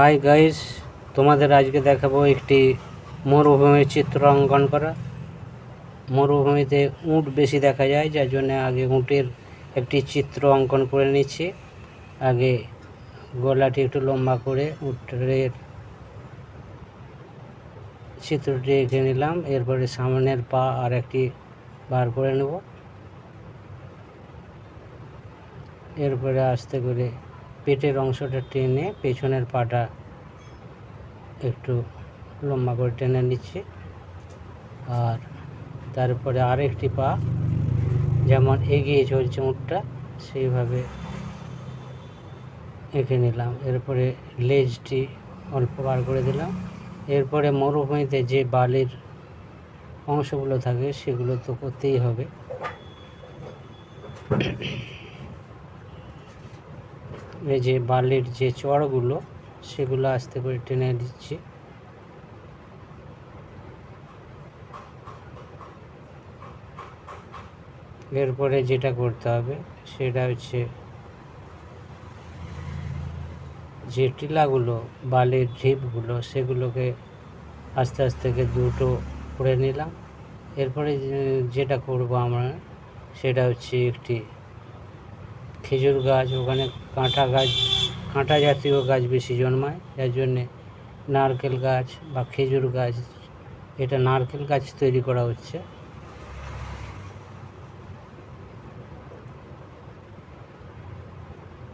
Hi guys তোমাদের আজকে দেখাবো একটি মরুভূমির চিত্র অঙ্কন করা। মরুভূমিতে উট বেশি দেখা যায়, যার জন্য আগে উটের একটি চিত্র অঙ্কন করে নিচ্ছি। আগে গলাটি একটু লম্বা করে উটের চিত্রটি এঁকে নিলাম, এরপরে সামনের পা আর একটি বার করে নেব। এরপরে আস্তে করে পেটের অংশটা টেনে পেছনের পাটা একটু লম্বা করে টেনে নিচ্ছি। আর তারপরে আরেকটি পা যেমন এগিয়ে চলছে উটটা সেইভাবে এঁকে নিলাম। এরপরে লেজটি অল্প বার করে দিলাম। এরপরে মরুভূমিতে যে বালির অংশগুলো থাকে, সেগুলো তো করতেই হবে। যে বালির যে চড়গুলো, সেগুলো আস্তে করে টেনে দিচ্ছি। এরপরে যেটা করতে হবে, সেটা হচ্ছে যে টিলাগুলো, বালির ঢিপগুলো, সেগুলোকে আস্তে আস্তে দুটো করে নিলাম। এরপরে যেটা করব আমরা, সেটা হচ্ছে একটি খেজুর গাছ, ওখানে কাঁটা গাছ, কাঁটা জাতীয় গাছ বেশি জন্মায়। যার জন্যে নারকেল গাছ বা খেজুর গাছ, এটা নারকেল গাছ তৈরি করা হচ্ছে।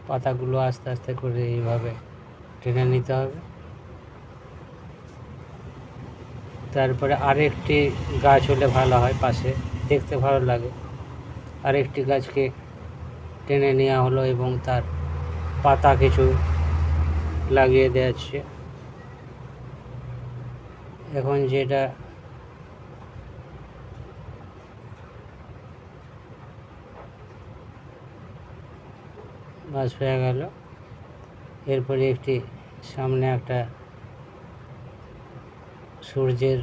পাতাগুলো আস্তে আস্তে করে এইভাবে টেনে নিতে হবে। তারপরে আরেকটি গাছ হলে ভালো হয় পাশে, দেখতে ভালো লাগে। আরেকটি গাছকে টেনে নেওয়া হলো এবং তার পাতা কিছু লাগিয়ে দেওয়া হচ্ছে। এখন যেটা বাস হয়ে গেল। এরপরে একটি সামনে একটা সূর্যের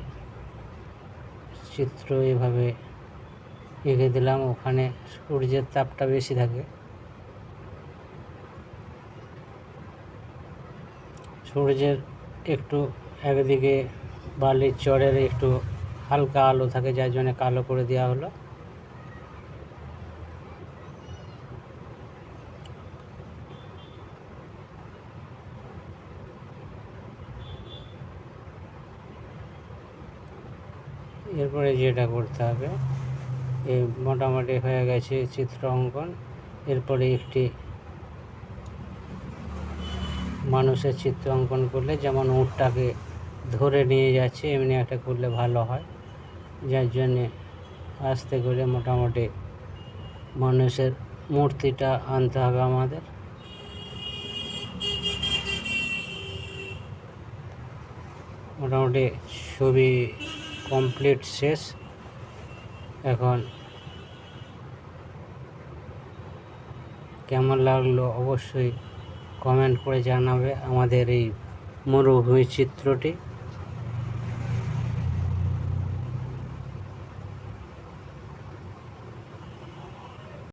চিত্র এভাবে এঁকে দিলাম। ওখানে সূর্যের তাপটা বেশি থাকে। সূর্যের একটু একদিকে বালির চরের একটু হালকা আলো থাকে, যার জন্য কালো করে দেওয়া হলো। এরপরে যেটা করতে হবে এই মোটামুটি হয়ে গেছে চিত্র অঙ্কন। এরপরে একটি মানুষের চিত্র অঙ্কন করলে যেমন উটটাকে ধরে নিয়ে যাচ্ছে, এমনি একটা করলে ভালো হয়। যার জন্যে আস্তে করে মোটামুটি মানুষের মূর্তিটা আনতে হবে আমাদের। মোটামুটি ছবি কমপ্লিট শেষ। এখন কেমন লাগল অবশ্যই কমেন্ট করে জানাবে আমাদের এই মরুভূমি চিত্রটি।